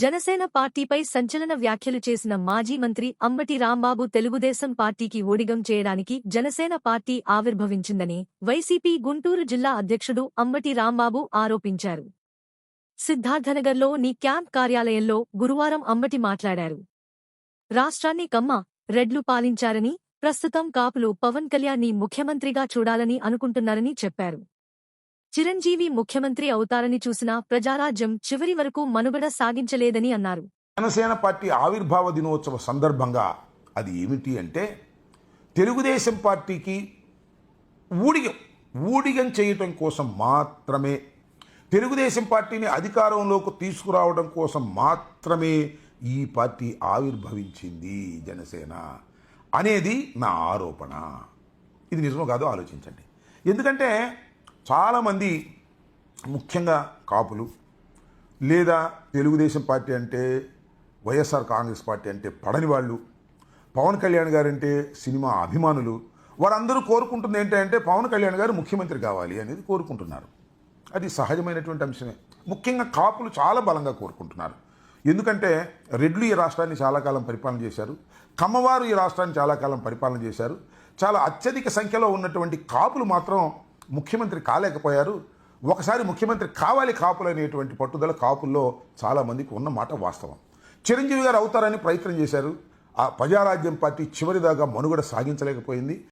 జనసేన పార్టీపై సంచలన వ్యాఖ్యలు చేసిన మాజీ మంత్రి అంబటి రాంబాబు తెలుగుదేశం పార్టీకి ఓడిగం చేయడానికి జనసేన పార్టీ ఆవిర్భవించిందని వైసీపీ గుంటూరు జిల్లా అధ్యక్షుడు అంబటి రాంబాబు ఆరోపించారు. సిద్ధార్థనగర్లో నీ క్యాంప్ కార్యాలయంలో గురువారం అంబటి మాట్లాడారు. రాష్ట్రాన్ని కమ్మ రెడ్లు పాలించారని ప్రస్తుతం కాపులు పవన్ కళ్యాణ్ని ముఖ్యమంత్రిగా చూడాలని అనుకుంటున్నారని చెప్పారు. చిరంజీవి ముఖ్యమంత్రి అవుతారని చూసిన ప్రజారాజ్యం చివరి వరకు మనుగడ సాగించలేదని అన్నారు. జనసేన పార్టీ ఆవిర్భావ దినోత్సవ సందర్భంగా అది ఏమిటి అంటే తెలుగుదేశం పార్టీకి ఊడిగం ఊడిగం చేయటం కోసం మాత్రమే తెలుగుదేశం పార్టీని అధికారంలోకి తీసుకురావడం కోసం మాత్రమే ఈ పార్టీ ఆవిర్భవించింది జనసేన అనేది నా ఆరోపణ. ఇది నిజమో కాదో ఆలోచించండి. ఎందుకంటే చాలామంది ముఖ్యంగా కాపులు లేదా తెలుగుదేశం పార్టీ అంటే వైఎస్ఆర్ కాంగ్రెస్ పార్టీ అంటే పడని వాళ్ళు పవన్ కళ్యాణ్ గారు అంటే సినిమా అభిమానులు వారందరూ కోరుకుంటుంది ఏంటంటే పవన్ కళ్యాణ్ గారు ముఖ్యమంత్రి కావాలి అనేది కోరుకుంటున్నారు. అది సహజమైనటువంటి అంశమే. ముఖ్యంగా కాపులు చాలా బలంగా కోరుకుంటున్నారు. ఎందుకంటే రెడ్లు ఈ రాష్ట్రాన్ని చాలా కాలం పరిపాలన చేశారు కమ్మవారు ఈ రాష్ట్రాన్ని చాలా కాలం పరిపాలన చేశారు. చాలా అత్యధిక సంఖ్యలో ఉన్నటువంటి కాపులు మాత్రం ముఖ్యమంత్రి కాలేకపోయారు. ఒకసారి ముఖ్యమంత్రి కావాలి కాపులు అనేటువంటి పట్టుదల కాపుల్లో చాలామందికి ఉన్న మాట వాస్తవం. చిరంజీవి గారు అవుతారని ప్రయత్నం చేశారు. ఆ ప్రజారాజ్యం పార్టీ చివరిదాకా మనుగడ సాగించలేకపోయింది.